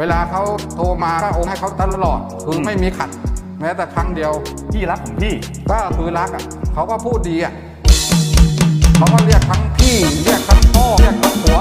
เวลาเขาโทรมาก็โอนให้เขาตลอดคือไม่มีขัด แม้แต่ครั้งเดียว พี่รักของพี่ ก็คือรักอะเขาก็พูดดีอะเขาก็เรียกทั้งพี่เรียกทั้งพ่อเรียกทั้งหัว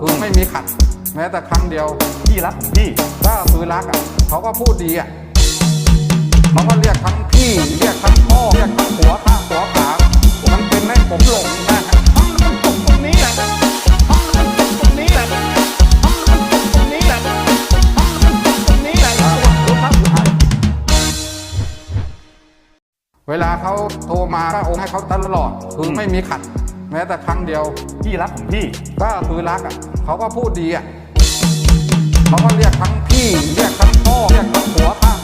คือไม่มีขัด แม้แต่ครั้งเดียวพี่รักของพี่ก็คือรักอะเขาก็พูดดีอะเขาก็เรียกทั้งพี่เรียกทั้งพ่อเรียกทั้งหัวข้างหัวขามันเป็นให้ผมหลงนะทำมันจบตรงนี้แหละทำมันจบตรงนี้แหละทำมันจบตรงนี้แหละทำมันจบตรงนี้แหละหมดทุกครั้งสุดท้ายเวลาเขาโทรมาก็โอนให้เขาตลอดคือไม่มีขัด แม้แต่ครั้งเดียว พี่รักของพี่ ก็คือรักอะเขาก็พูดดีอะเขาก็เรียกทั้งพี่ เรียกทั้งพ่อเรียกทั้งหัวข้าง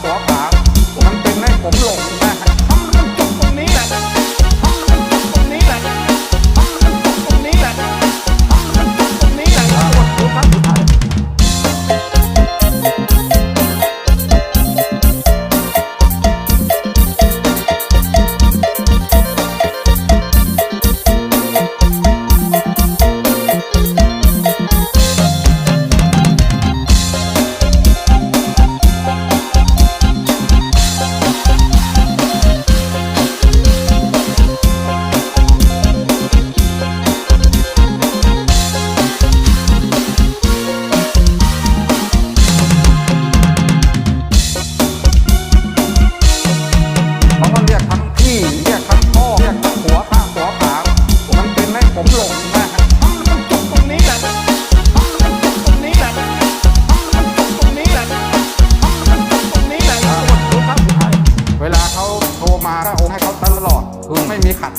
มาพระองค์ให้เขาตลอดไม่มีขัด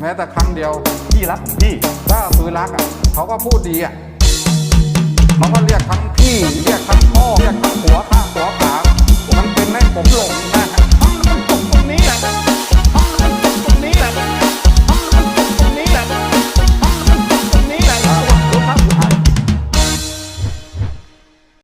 แม้แต่ครั้งเดียวพี่รักของพี่ถ้าคือรักอะเขาก็พูดดีอะเขาก็เรียกทั้งพี่ เรียกทั้งพ่อเรียกทั้งหัวข้าหัวขามันเป็นแม่ผมหลง